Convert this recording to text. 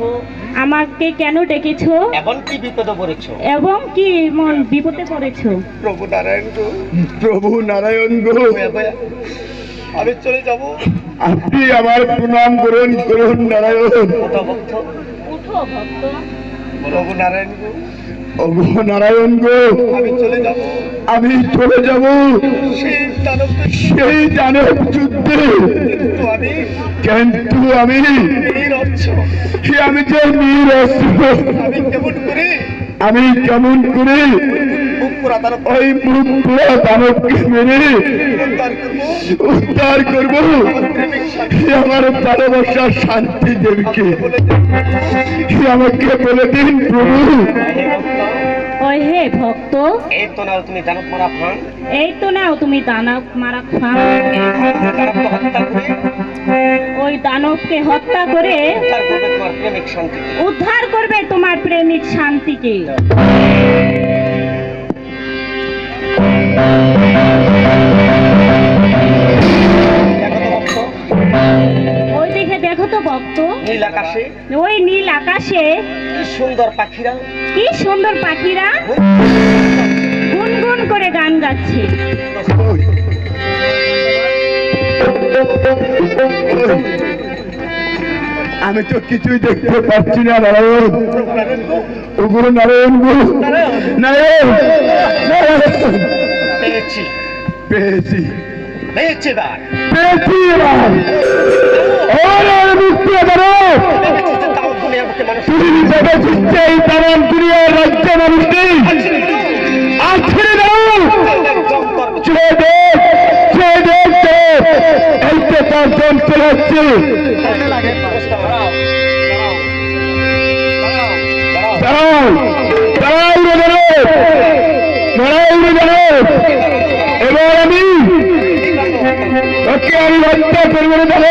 ডেকেছো আমাকে কেন ডেকেছো? এবং কি বিপদে পড়েছো? এবং কি মন বিপদে পড়েছো? প্রভু নারায়ণ গো। প্রভু নারায়ণ গো। আমি চলে যাব। আপনি আমার প্রণাম করুন করুন নারায়ণ। কোথা ভক্ত। উঠো ভক্ত। নারায়ণ গো আমি চলে যাব। আমি চলে যাব। সেই দানব যুদ্ধে। কিন্তু আমি আমি যে নিরস্ত্র আমি কেমন করে পুরা দানব উদ্ধার করব। আমার ভালোবাসার শান্তি দেবীকে। আমাকে বলে দিন প্রভু। ওই হে ভক্ত। এই তো নাও তুমি দানব মারা ফান এই তো নাও তুমি দানব মারা খান। দানবকে হত্যা করে ওই দানবকে হত্যা করে উদ্ধার করবে তোমার প্রেমিক শান্তিকে। ওই দিকে দেখো তো ভক্ত। নীল আকাশে। ওই নীল আকাশে। কি সুন্দর পাখিরা। কি সুন্দর পাখিরা। গুনগুন করে গান গাচ্ছে। আমি তো কিছুই দেখতে পাচ্ছি না নারায়ণ। ওগুলো নারায়ণ নারায়ণ। পেয়েছি। পেয়েছি পেয়েছি। ওরে মুক্তি তুমি ভেবে এই দুনিয়ার রাজ্য আর ছেড়ে দাও। ছেড়ে দে ছেড়ে দে এই তো তার জন চলে যাচ্ছে দাঁড়াও দাঁড়াও। আজকে আমি বাড়িতে পরিবারে যাব